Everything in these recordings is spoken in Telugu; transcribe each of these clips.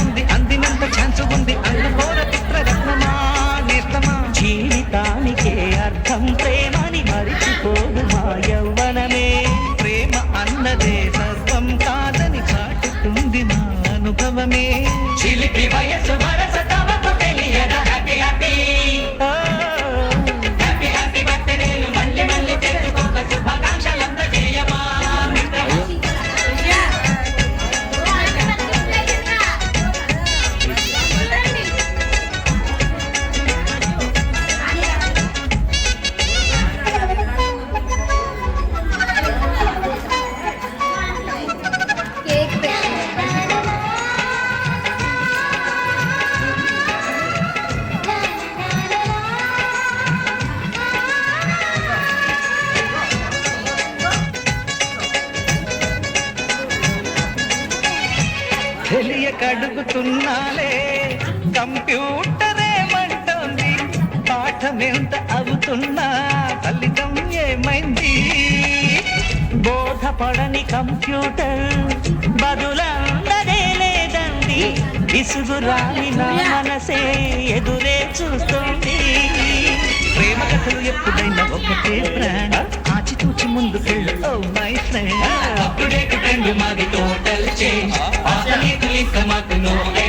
ఉంది అందినంత ఛాన్స్ ఉంది. అన్నపోర చిత్రరత్నమా నేస్తమా? జీవితానికే అర్థం ప్రేమని మరిచిపోదు మా యౌవనమే. ప్రేమ అన్నదే సర్వం కాదని చాటుతుంది మా అనుభవమే. చిలిపి వయసు వరసత తెలియక అడుగుతున్నాలే కంప్యూటర్ ఏమంటోంది పాఠం ఎంత అవుతున్నా ఫలితం ఏమైంది? బోధపడని కంప్యూటర్ బదులందదే లేదండి. విసుగురాని నా మనసే ఎదురే చూస్తుంది. ప్రేమ కథలు ఎప్పుడైనా ఒకటే ప్రాణ ఆచితూచి ముందుకెళ్ళు ఓ మై ఫ్రెండ్. ట్రెండ్ మాది total change. click, click, no. Eh.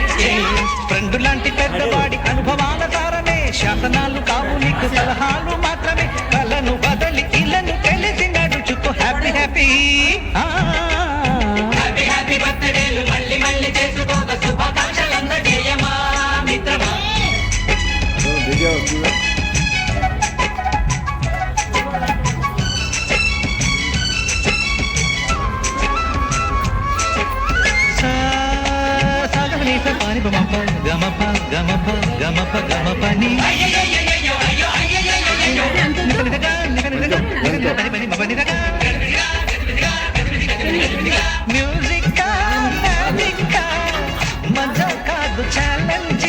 పని బమప గమప గమప గమప గమప ని పని మ్యూజిక్ మజా కాదు ఛాలెంజ్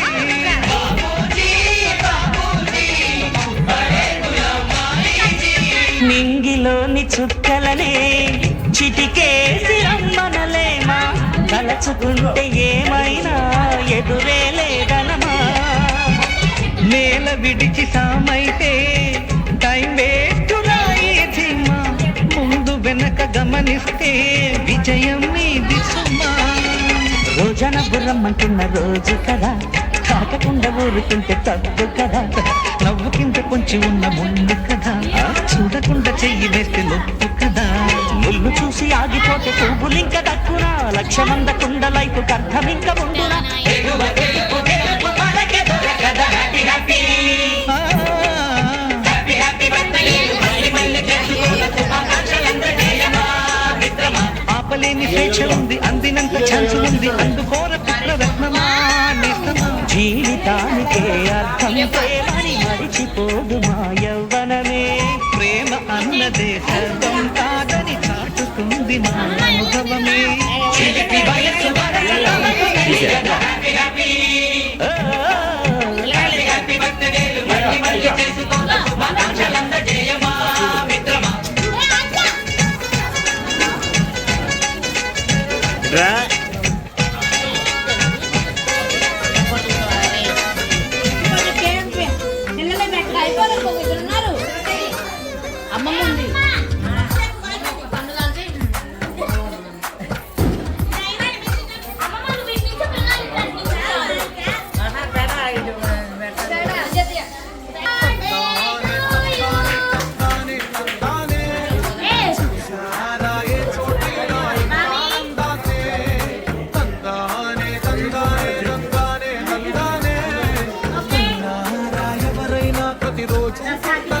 నింగిలోని చుక్కలనే చిటికేసి అమ్మనలే తలచుకుంటే ఏమైనా ఎదురే లేదనమా? నేల విడిచి సామైతే టైం వేస్ట్ ముందు వెనక గమనిస్తే విజయం నీది సుమా రోజన బుర్రమ్మంటున్న రోజు కదా తాకకుండా ఊరుకుంటే తప్పు కదా. నవ్వుకింత కొంచెం ఉన్న ముళ్ళు కదా. చూడకుండా చెయ్యి వేస్తే నొప్పు కదా. ముళ్ళు చూసి ఆగిపోతే పువ్వులింక దక్కురా లక్ష్యమందకుండా లైఫ్ అర్థం ఇంకా ఆపలేని స్వేచ్ఛ ఉంది అందినంత ఛాన్స్ ఉంది అందుకోర పుట్ల రత్నమా జీవితానికే అర్థం మరిచిపోదు మా యవ్వనమే ప్రేమ అన్నదే సర్వం కాదని చాటుతుంది మా అనుభవమే. చిలిపి వయసు వరస จะสร้างที่